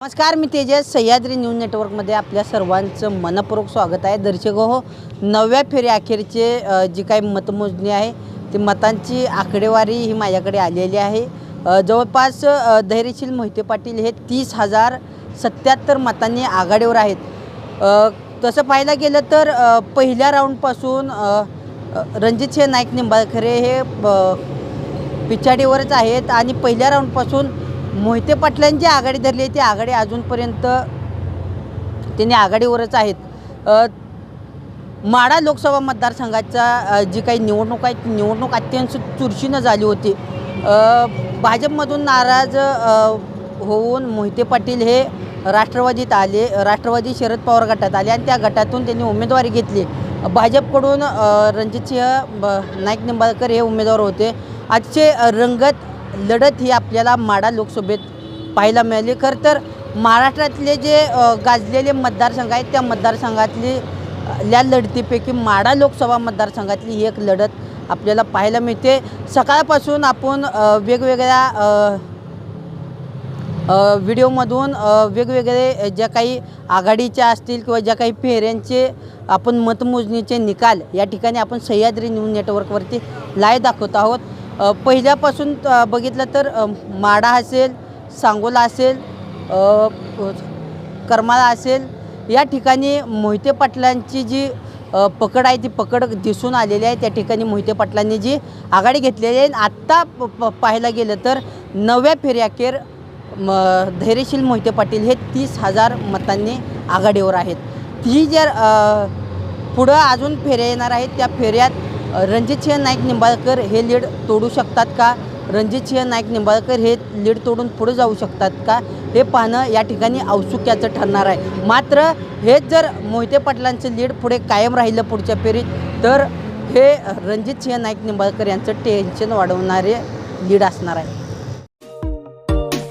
नमस्कार मी तेजस. सह्याद्री न्यूज नेटवर्कमध्ये आपल्या सर्वांचं मनपूर्वक स्वागत आहे. दर्शक हो नवव्या फेरी अखेरचे जी काही मतमोजणी आहे ती मतांची आकडेवारी ही माझ्याकडे आलेली आहे. जवळपास धैर्यशील मोहिते पाटील हे तीस हजार सत्याहत्तर मतांनी आघाडीवर आहेत. तसं पाहायला गेलं तर पहिल्या राऊंडपासून रणजितसिंह नाईक निंबाळकरे हे पिछाडीवरच आहेत आणि पहिल्या राऊंडपासून मोहिते पाटलांची आघाडी धरली आहे. ती आघाडी अजूनपर्यंत त्यांनी आघाडीवरच आहेत. माडा माढा लोकसभा मतदारसंघाचा जी काही निवडणूक आहे ती निवडणूक अत्यंत चुरशीनं झाली होती. भाजपमधून नाराज होऊन मोहिते पाटील हे राष्ट्रवादीत आले राष्ट्रवादी शरद पवार गटात आले आणि त्या गटातून त्यांनी उमेदवारी घेतली. भाजपकडून रणजितसिंह ब- नाईक निंबाळकर हे उमेदवार होते. आजचे रंगत लढत ही आपल्याला माढा लोकसभेत पाहायला मिळाली. खरं तर महाराष्ट्रातले जे गाजलेले मतदारसंघ आहेत त्या मतदारसंघातली या लढतीपैकी माढा लोकसभा मतदारसंघातली ही एक लढत आपल्याला पाहायला मिळते. सकाळपासून आपण वेगवेगळ्या व्हिडिओमधून वेगवेगळे ज्या काही आघाडीच्या असतील किंवा ज्या काही फेऱ्यांचे आपण मतमोजणीचे निकाल या ठिकाणी आपण सह्याद्री न्यूज नेटवर्कवरती लाय दाखवत आहोत. पहिल्यापासून बघितलं तर माडा असेल सांगोला असेल करमाळा असेल या ठिकाणी मोहिते पाटलांची जी पकड आहे ती पकड दिसून आलेली आहे. त्या ठिकाणी मोहिते पाटलांनी जी आघाडी घेतलेली आहे. आत्ता प प- पाहायला गेलं तर नव्या फेऱ्याखेर म धैर्यशील मोहिते पाटील हे तीस हजार मतांनी आघाडीवर आहेत. ती जर पुढं अजून फेऱ्या येणार आहेत त्या फेऱ्यात रणजितसिंह नाईक निंबाळकर हे लीड तोडू शकतात का? रणजितसिंह नाईक निंबाळकर हे लीड तोडून पुढे जाऊ शकतात का? हे पाहणं या ठिकाणी औत्सुक्याचं ठरणार आहे. मात्र हेच जर मोहिते पाटलांचं लीड पुढे कायम राहिलं पुढच्या फेरीत तर हे रणजितसिंह नाईक निंबाळकर यांचं टेन्शन वाढवणारे लीड असणार आहे.